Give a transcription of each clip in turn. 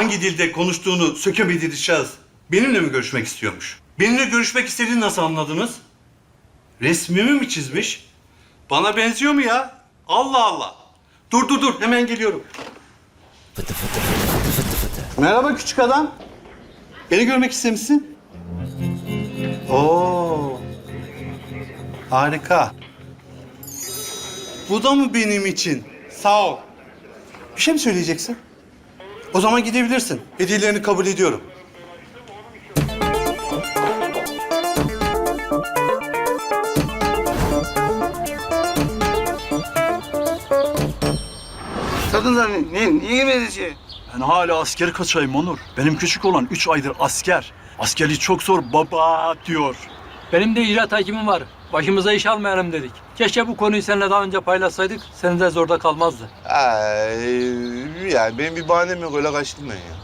hangi dilde konuştuğunu sökemediği şahıs benimle mi görüşmek istiyormuş? Benimle görüşmek istediğini nasıl anladınız? Resmimi mi çizmiş? Bana benziyor mu ya? Allah Allah. Dur dur dur hemen geliyorum. Merhaba küçük adam. Beni görmek istemişsin. Oo. Harika. Bu da mı benim için? Sağ ol. Bir şey mi söyleyeceksin? O zaman gidebilirsin. Hediyelerini kabul ediyorum. Sen niye, niye girmedin? Ben hala askeri kaçayım Onur. Benim küçük olan üç aydır asker. Askeri çok zor baba diyor. Benim de icraat hakimim var. Başımıza iş almayalım dedik. Keşke bu konuyu seninle daha önce paylaşsaydık. Senin de zorda kalmazdı. Ay, yani benim bir bahanem yok öyle kaçtım ben ya.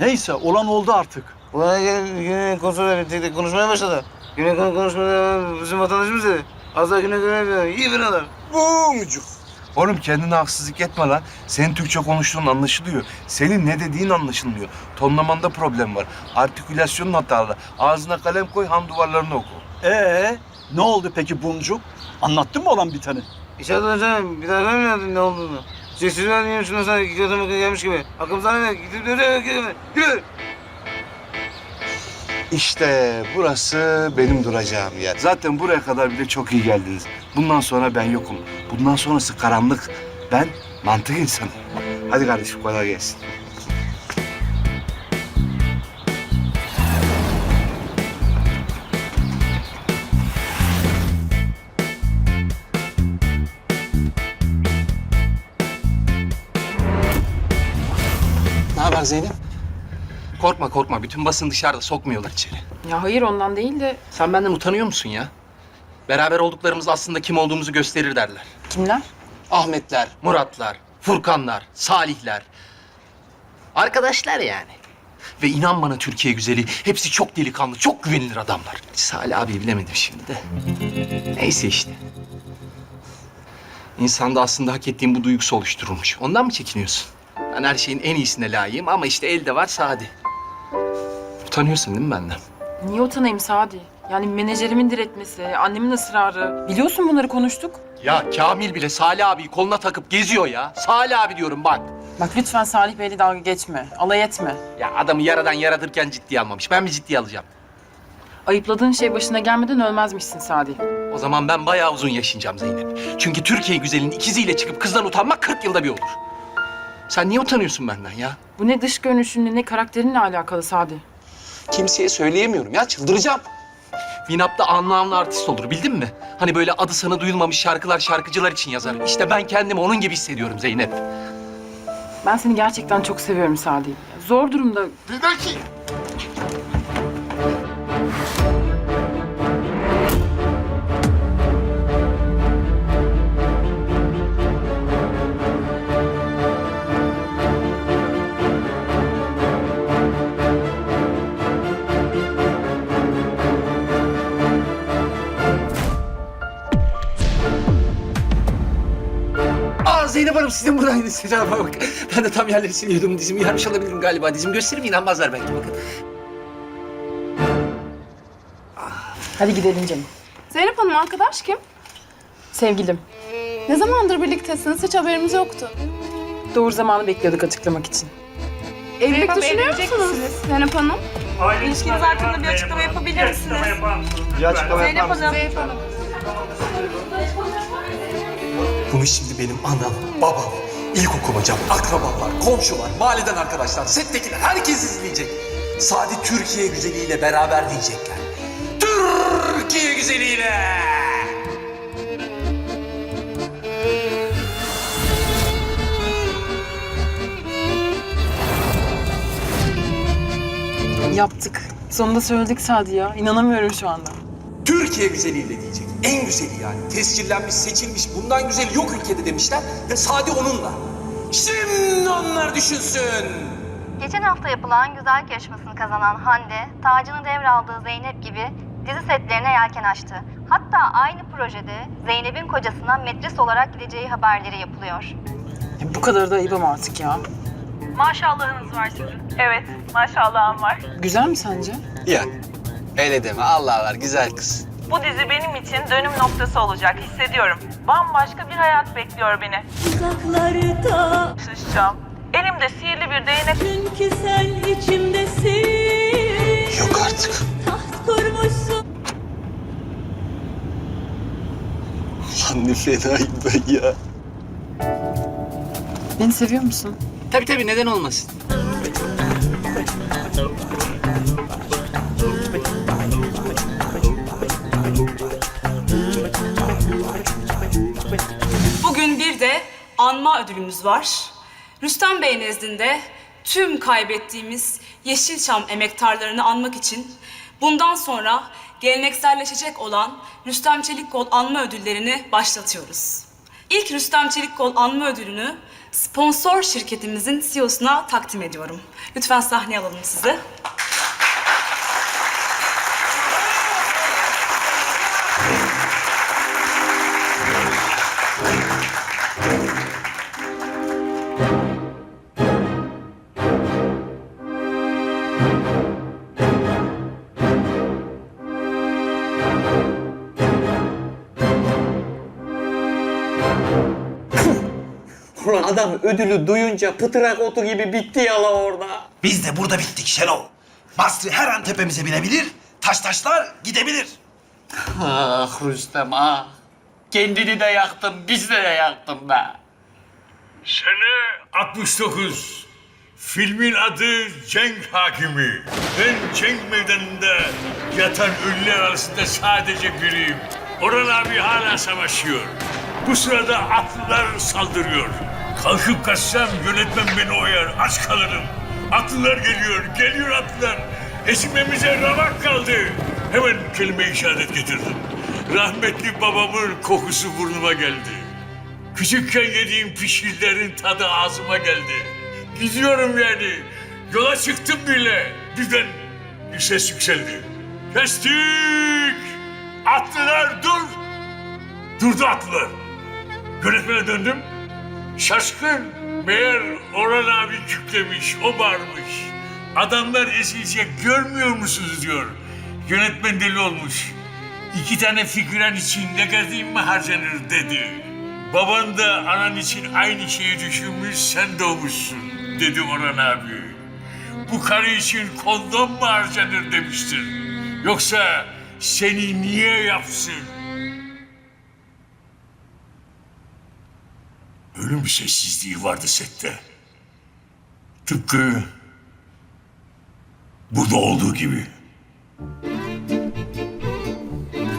Neyse olan oldu artık. Ulan yine, yine konsolda tek tek konuşmaya başladı. Yine konu konuşmada bizim vatandaşımız dedi. Az daha güne göre iyi birader. Bu mucuk. Oğlum kendine haksızlık etme lan. Senin Türkçe konuştuğun anlaşılıyor. Senin ne dediğin anlaşılmıyor. Tonlamanda problem var. Artikülasyonun hatalı. Ağzına kalem koy, ham duvarlarını oku. Ee, ne oldu peki Buncuk? Anlattın mı olan biteni? İçeride hocam bir daha görmüyordun ne olduğunu. Sessiz ver niye şuna sana iki katı makı gelmiş gibi. Akım sana ne? Gidip gidelim? Yürü! İşte burası benim duracağım yer. Zaten buraya kadar bile çok iyi geldiniz. Bundan sonra ben yokum. Bundan sonrası karanlık. Ben mantık insanım. Hadi kardeşim kolay gelsin. Haber Zeynep? Korkma korkma. Bütün basın dışarıda sokmuyorlar içeri. Ya hayır ondan değil de Sen benden utanıyor musun ya? Beraber olduklarımız aslında kim olduğumuzu gösterir derler. kimler? Ahmetler, Muratlar, Furkanlar, Salihler. Arkadaşlar yani. Ve inan bana Türkiye güzeli. Hepsi çok delikanlı, çok güvenilir adamlar. Salih abi bilemedim şimdi de. Neyse işte. İnsanda aslında hak ettiğim bu duygusu oluşturulmuş. Ondan mı çekiniyorsun? Ben her şeyin en iyisine layığım ama işte elde var Sadi. Utanıyorsun değil mi benden? Niye utanayım Sadi? Yani menajerimin diretmesi, annemin ısrarı. Biliyorsun bunları konuştuk. Ya Kamil bile Salih abiyi koluna takıp geziyor ya. Salih abi diyorum bak. Bak lütfen Salih Bey'le dalga geçme. Alay etme. Ya adamı yaradan yaratırken ciddiye almamış. Ben mi ciddiye alacağım? Ayıpladığın şey başına gelmeden ölmezmişsin Sadi. O zaman ben bayağı uzun yaşayacağım Zeynep. Çünkü Türkiye güzelinin ikiziyle çıkıp kızdan utanmak 40 yılda bir olur. Sen niye utanıyorsun benden ya? Bu ne dış görünüşünle ne karakterinle alakalı Sadi. Kimseye söyleyemiyorum ya çıldıracağım. Vinap'ta anlamlı artist olur bildin mi? Hani böyle adı sana duyulmamış şarkılar şarkıcılar için yazar. İşte ben kendimi onun gibi hissediyorum Zeynep. Ben seni gerçekten çok seviyorum Sadi. Zor durumda Aa Zeynep Hanım sizin buradaydınız. Selam bak. Ben de tam yerleri siliyordum. Dizimi yarmış olabilirim galiba. Dizimi göstereyim inanmazlar belki bakın. Hadi gidelim canım. Zeynep Hanım arkadaş kim? Sevgilim. Ne zamandır birliktesiniz? Hiç haberimiz yoktu. Doğru zamanı bekliyorduk açıklamak için. Evlilik düşünüyor musunuz Zeynep Hanım? İlişkiniz hakkında bir açıklama yapabilir misiniz? Bir açıklama Zeynep Hanım. Zeynep Hanım. Bunu şimdi benim anam, babam, ilkokul hocam, akrabalar, komşular, mahalleden arkadaşlar, settekiler herkes izleyecek. Sadi Türkiye güzeliyle beraber diyecekler. Türkiye güzeliyle! Yaptık. Sonunda söyledik Sadi ya. İnanamıyorum şu anda. Türkiye güzeliyle diyecek. En güzeli yani. Tescillenmiş, seçilmiş, bundan güzeli yok ülkede demişler ve Sadi onunla. Şimdi onlar düşünsün. Geçen hafta yapılan güzellik yarışmasını kazanan Hande, tacını devraldığı Zeynep gibi dizi setlerine yelken açtı. Hatta aynı projede Zeynep'in kocasına metris olarak gideceği haberleri yapılıyor. Ya bu kadar da ayıbım artık ya. Maşallahınız var sizin. Evet, maşallahım var. Güzel mi sence? Ya öyle deme Allah var güzel kız. Bu dizi benim için dönüm noktası olacak, hissediyorum. Bambaşka bir hayat bekliyor beni. Uzaklarda Şişeceğim. Elimde sihirli bir değnek. çünkü sen içimdesin. Yok artık. Taht kurmuşsun. Lan ne fenayım ben ya. Beni seviyor musun? Tabii tabii neden olmasın. Anma ödülümüz var. Rüstem Bey nezdinde tüm kaybettiğimiz Yeşilçam emektarlarını anmak için bundan sonra gelenekselleşecek olan Rüstem Çelikkol anma ödüllerini başlatıyoruz. İlk Rüstem Çelikkol anma ödülünü sponsor şirketimizin CEO'suna takdim ediyorum. Lütfen sahneye alalım sizi. Adam ödülü duyunca pıtırak otu gibi bitti ya la orada. Biz de burada bittik Şenol. Basri her an tepemize binebilir, taş taşlar gidebilir. Ah Rüstem ah. Kendini de yaktın, biz de yaktın be. Sene 69. Filmin adı Cenk Hakimi. Ben Cenk Meydanı'nda yatan ölüler arasında sadece biriyim. Orhan abi hala savaşıyor. Bu sırada atlılar saldırıyor. Kalkıp kaçsam yönetmen beni oyar, aç kalırım. Atlılar geliyor, geliyor atlılar. Ezilmemize ramak kaldı. Hemen kelime işaret getirdim. Rahmetli babamın kokusu burnuma geldi. Küçükken yediğim pişirlerin tadı ağzıma geldi. Gidiyorum yani. Yola çıktım bile. Birden bir ses yükseldi. Kestik! Atlılar dur! Durdu atlılar. Yönetmene döndüm. Şaşkın. Meğer Orhan abi küklemiş, o bağırmış. Adamlar ezilecek görmüyor musunuz diyor. Yönetmen deli olmuş. İki tane figüran için ne kadar mi harcanır dedi. Baban da anan için aynı şeyi düşünmüş, sen doğmuşsun dedi Orhan abi. Bu karı için kondom mu harcanır demiştir. Yoksa seni niye yapsın? Ölüm sessizliği vardı sette. Tıpkı burada olduğu gibi.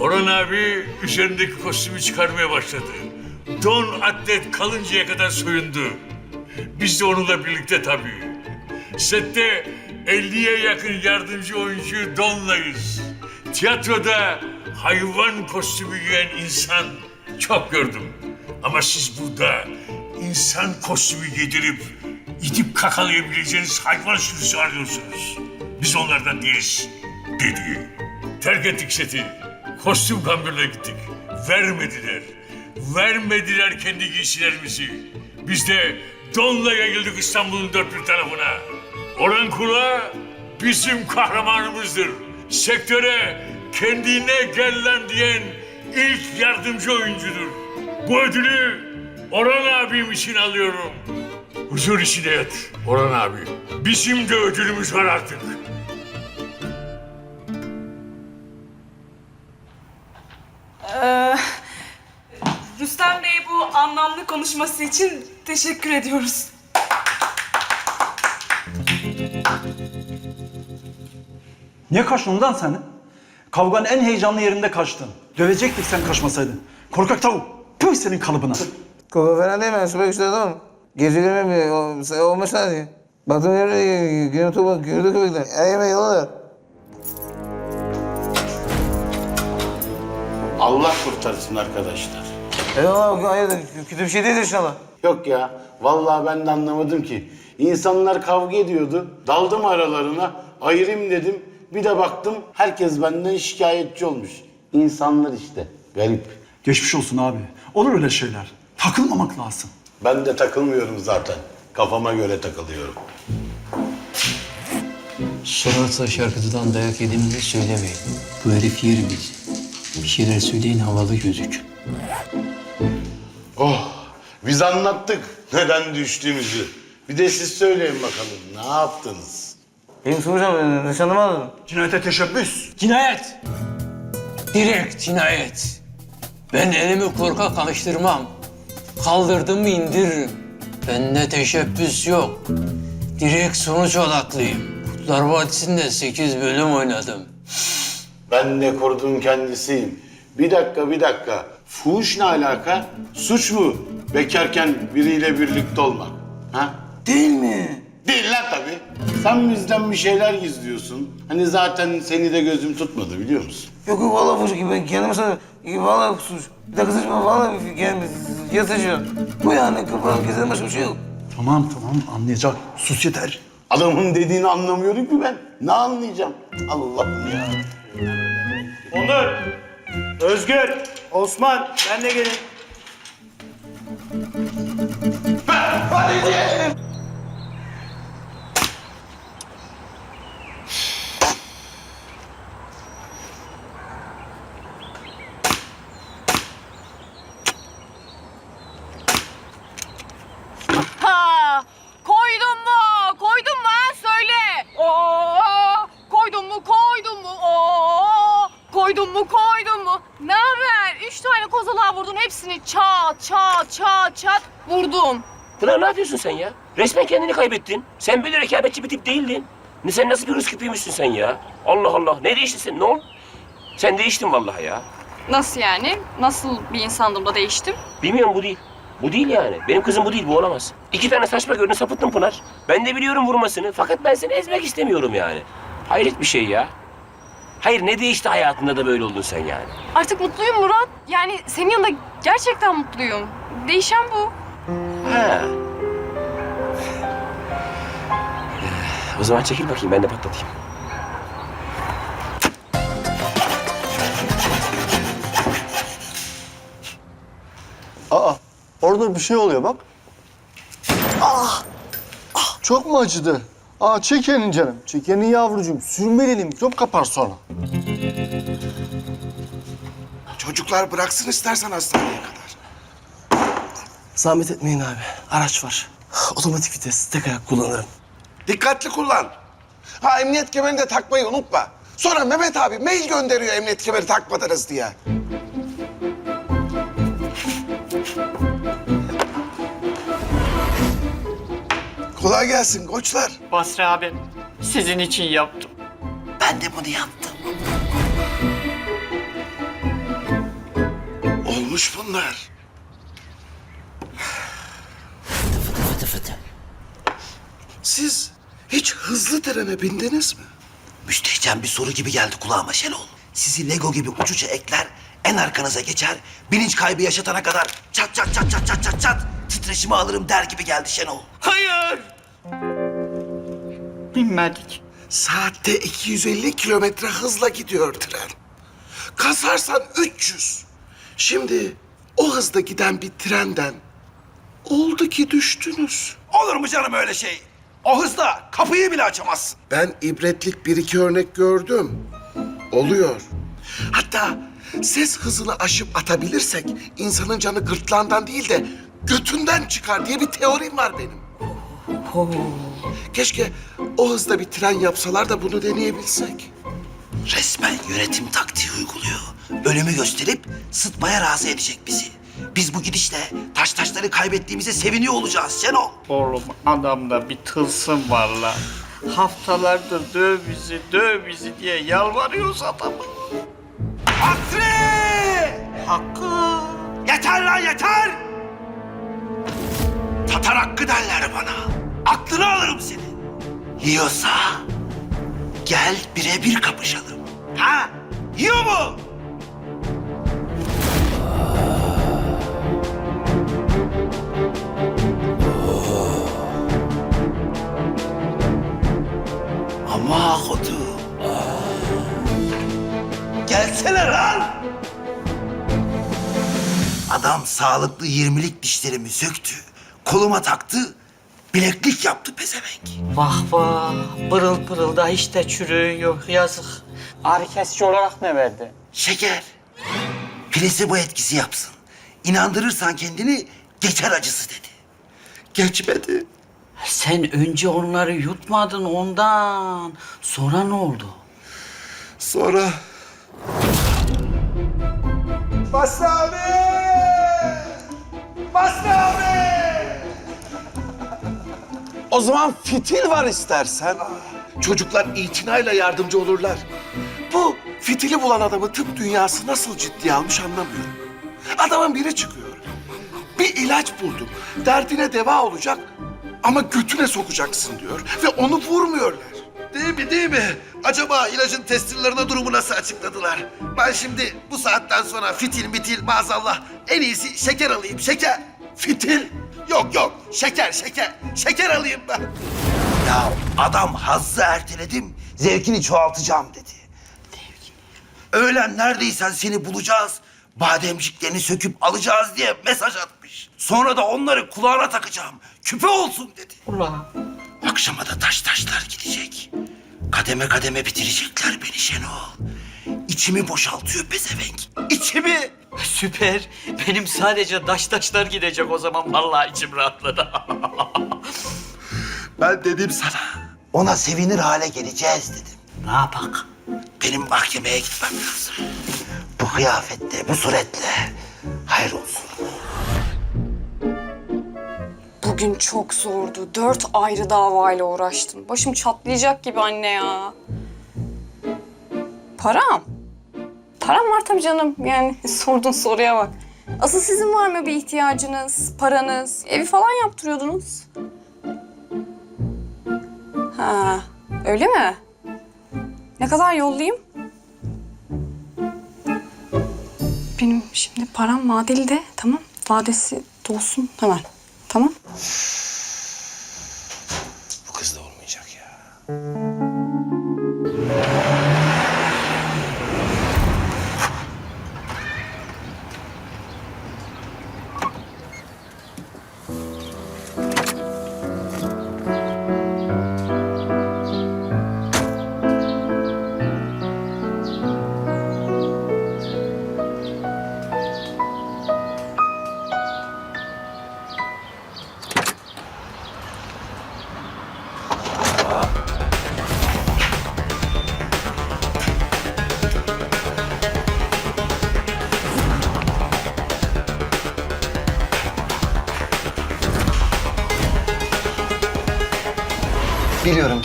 Orhan abi üzerindeki kostümü çıkarmaya başladı. Don atlet kalıncaya kadar soyundu. Biz de onunla birlikte tabii. Sette 50'ye yakın yardımcı oyuncu Don'layız. Tiyatroda hayvan kostümü giyen insan çok gördüm. Ama siz burada insan kostümü giydirip itip kakalayabileceğiniz hayvan sürüsü arıyorsunuz. Biz onlardan değiliz dedi. Terk ettik seti. Kostüm kamberine gittik. Vermediler. Vermediler kendi giysilerimizi. Biz de donla yayıldık İstanbul'un dört bir tarafına. Orhan Kula bizim kahramanımızdır. Sektöre kendine gel lan diyen ilk yardımcı oyuncudur. Bu ödülü Orhan abim için alıyorum. Huzur içinde yat Orhan abi. Bizim de ödülümüz var artık. Ee, Rüstem Bey bu anlamlı konuşması için teşekkür ediyoruz. Niye kaçtın lan sen? Kavganın en heyecanlı yerinde kaçtın. Dövecektik sen kaçmasaydın. Korkak tavuk. Püh senin kalıbına. Koku falan değil mi? Süper güçlü adam. Gece görmemi olmuş lan diye. Baktım yerde günü topu, günü köpekler. Her yemeği yollar. Allah kurtarsın arkadaşlar. Eyvallah hayırdır kötü bir şey değil inşallah. Yok ya. Vallahi ben de anlamadım ki. İnsanlar kavga ediyordu. Daldım aralarına. Ayırayım dedim. Bir de baktım herkes benden şikayetçi olmuş. İnsanlar işte. Garip. Geçmiş olsun abi. Olur öyle şeyler. Takılmamak lazım. Ben de takılmıyorum zaten. Kafama göre takılıyorum. Sorarsa şarkıcıdan dayak yediğimizi söylemeyin. Bu herif yer bizi. Bir şeyler söyleyin havalı gözük. Oh, biz anlattık neden düştüğümüzü. Bir de siz söyleyin bakalım ne yaptınız? Benim soracağım, nişanımı aldım. Cinayete teşebbüs. Cinayet! Direkt cinayet. Ben elimi korkak alıştırmam. Kaldırdım indiririm. Bende teşebbüs yok. Direkt sonuç odaklıyım. Kurtlar Vadisi'nde 8 bölüm oynadım. Ben de kurdun kendisiyim. Bir dakika, bir dakika. Fuhuş ne alaka? Suç mu? Bekarken biriyle birlikte olmak. Ha? Değil mi? Değil lan tabii. Sen bizden bir şeyler gizliyorsun. Hani zaten seni de gözüm tutmadı biliyor musun? Yok yok valla bu ki ben kendime sana valla suç. Bir dakika saçma valla kendime yatıcı. Bu yani kapalı kesin başka bir şey yok. Tamam tamam anlayacak. Sus yeter. Adamın dediğini anlamıyorum ki ben. Ne anlayacağım? Allah'ım ya. Onur, Özgür, Osman, ben de gelin. Ha! Koydun mu? Koydun mu ha? Söyle. Oo! Koydun mu? Koydun mu? Oo! Koydun mu? Koydun mu? Ne haber? Üç tane kozalağa vurdun. Hepsini çat çat çat çat vurdum. Pınar ne yapıyorsun sen ya? Resmen kendini kaybettin. Sen böyle rekabetçi bir tip değildin. Ne sen nasıl bir hırs küpüymüşsün sen ya? Allah Allah. Ne değiştin sen? Ne oldu? Sen değiştin vallahi ya. Nasıl yani? Nasıl bir insandım da değiştim? Bilmiyorum bu değil. Bu değil yani. Benim kızım bu değil. Bu olamaz. İki tane saçma gördün sapıttın Pınar. Ben de biliyorum vurmasını. Fakat ben seni ezmek istemiyorum yani. Hayret bir şey ya. Hayır ne değişti hayatında da böyle oldun sen yani? Artık mutluyum Murat. Yani senin yanında gerçekten mutluyum. Değişen bu. Ha. O zaman çekil bakayım ben de patlatayım. Aa, orada bir şey oluyor bak. Ah! ah çok mu acıdı? Aa çekenin canım. Çekenin yavrucuğum. Sürmeleli mikrop kapar sonra. Çocuklar bıraksın istersen hastaneye kadar. Zahmet etmeyin abi. Araç var. Otomatik vites. Tek ayak kullanırım. Dikkatli kullan. Ha emniyet kemerini de takmayı unutma. Sonra Mehmet abi mail gönderiyor emniyet kemeri takmadınız diye. Kolay gelsin koçlar. Basri abi, sizin için yaptım. Ben de bunu yaptım. Olmuş bunlar. Fıtı fıtı. Siz hiç hızlı trene bindiniz mi? Müştericen bir soru gibi geldi kulağıma Şenol. Sizi Lego gibi uçuca ekler, en arkanıza geçer, bilinç kaybı yaşatana kadar çat çat çat çat çat çat çat titreşimi alırım der gibi geldi Şenol. Hayır! Binmedik. Saatte 250 kilometre hızla gidiyor tren. Kasarsan 300. Şimdi o hızda giden bir trenden oldu ki düştünüz. Olur mu canım öyle şey? O hızla kapıyı bile açamazsın. Ben ibretlik bir iki örnek gördüm. Oluyor. Hatta ses hızını aşıp atabilirsek insanın canı gırtlağından değil de götünden çıkar diye bir teorim var benim. Keşke o hızda bir tren yapsalar da bunu deneyebilsek. Resmen yönetim taktiği uyguluyor. Ölümü gösterip sıtmaya razı edecek bizi. Biz bu gidişle taş taşları kaybettiğimize seviniyor olacağız Şenol. Oğlum adamda bir tılsım var lan. Haftalardır döv bizi, döv bizi diye yalvarıyoruz adamı. Hasri! Hakkı! Yeter lan yeter! Tatar hakkı derler bana. Aklını alırım senin. Yiyorsa gel birebir kapışalım. Ha? Yiyor mu? Kodu. Gelsene lan! Adam sağlıklı yirmilik dişlerimi söktü. Koluma taktı. Bileklik yaptı pezevenk. Vah vah. Pırıl pırıl da hiç de çürüğü yok. Yazık. Ağrı kesici olarak ne verdi? Şeker. Plasebo etkisi yapsın. İnandırırsan kendini geçer acısı dedi. Geçmedi. Sen önce onları yutmadın ondan. Sonra ne oldu? Sonra Basri abi! Basri abi! O zaman fitil var istersen. çocuklar itinayla yardımcı olurlar. Bu fitili bulan adamı tıp dünyası nasıl ciddiye almış anlamıyorum. Adamın biri çıkıyor. Bir ilaç buldum. Derdine deva olacak ama götüne sokacaksın diyor ve onu vurmuyorlar. Değil mi değil mi? Acaba ilacın testirlerine durumu nasıl açıkladılar? Ben şimdi bu saatten sonra fitil mitil maazallah en iyisi şeker alayım şeker. Fitil? Yok yok şeker şeker. Şeker alayım ben. Ya adam hazzı erteledim, zevkini çoğaltacağım dedi. Öğlen neredeysen seni bulacağız, bademciklerini söküp alacağız diye mesaj atmış. Sonra da onları kulağına takacağım, küpe olsun dedi. Ulan. Akşama da taş taşlar gidecek. Kademe kademe bitirecekler beni Şenol. İçimi boşaltıyor pezevenk. İçimi. Süper. Benim sadece daş taşlar gidecek o zaman. Vallahi içim rahatladı. Ben dedim sana. Ona sevinir hale geleceğiz dedim. ne yapak? Benim mahkemeye gitmem lazım. Bu kıyafette, bu suretle. Hayır olsun. Bugün çok zordu. Dört ayrı davayla uğraştım. Başım çatlayacak gibi anne ya. Param? Param var tabii canım. Yani sorduğun soruya bak. Asıl sizin var mı bir ihtiyacınız, paranız? Evi falan yaptırıyordunuz. Ha, öyle mi? Ne kadar yollayayım? Benim şimdi param vadeli de tamam. Vadesi dolsun hemen. Tamam. Bu kız da olmayacak ya.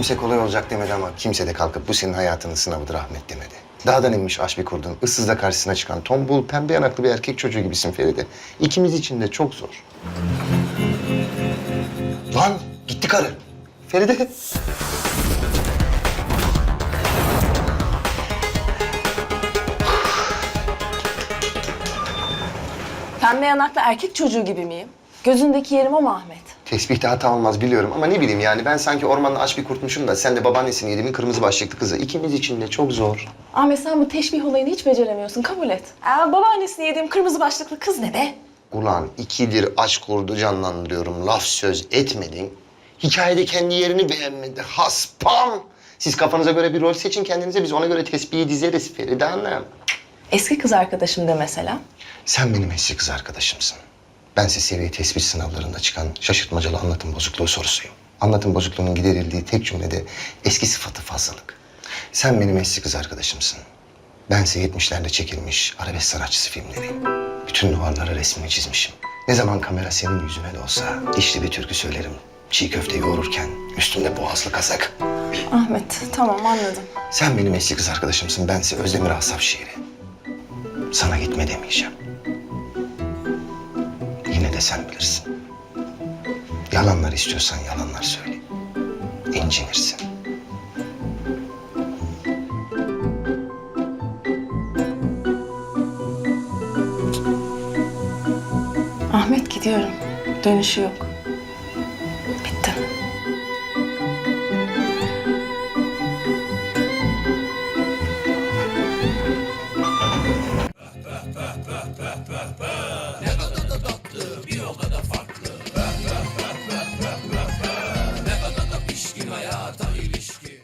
Kimse kolay olacak demedi ama kimse de kalkıp bu senin hayatının sınavıdır Ahmet demedi. Dağdan inmiş aş bir kurdun, ıssızda karşısına çıkan tombul, pembe yanaklı bir erkek çocuğu gibisin Feride. İkimiz için de çok zor. Lan gitti karı. Feride. Pembe yanaklı erkek çocuğu gibi miyim? Gözündeki yerim o mu Ahmet? Tesbihte hata olmaz biliyorum ama ne bileyim yani ben sanki ormanda aç bir kurtmuşum da sen de babaannesini yediğimin kırmızı başlıklı kızı. İkimiz için de çok zor. Ahmet sen bu teşbih olayını hiç beceremiyorsun kabul et. Aa, babaannesini yediğim kırmızı başlıklı kız ne be? Ulan ikidir aşk kurdu canlandırıyorum. Laf söz etmedin. Hikayede kendi yerini beğenmedi. Haspam! Siz kafanıza göre bir rol seçin kendinize. Biz ona göre tespihi dizeriz Feride Hanım. Eski kız arkadaşım de mesela. Sen benim eski kız arkadaşımsın. Ben size seviye tespit sınavlarında çıkan şaşırtmacalı anlatım bozukluğu sorusuyum. Anlatım bozukluğunun giderildiği tek cümlede eski sıfatı fazlalık. Sen benim eski kız arkadaşımsın. Bense 70'lerde çekilmiş arabesk sanatçısı filmleriyim. Bütün duvarlara resmini çizmişim. Ne zaman kamera senin yüzüne de olsa dişli bir türkü söylerim. Çiğ köfte yoğururken üstümde boğazlı kazak. Ahmet tamam anladım. Sen benim eski kız arkadaşımsın. Bense Özdemir Asaf şiiri. Sana gitme demeyeceğim. De sen bilirsin. Yalanlar istiyorsan yalanlar söyle. İncinirsin. Ahmet gidiyorum. Dönüşü yok.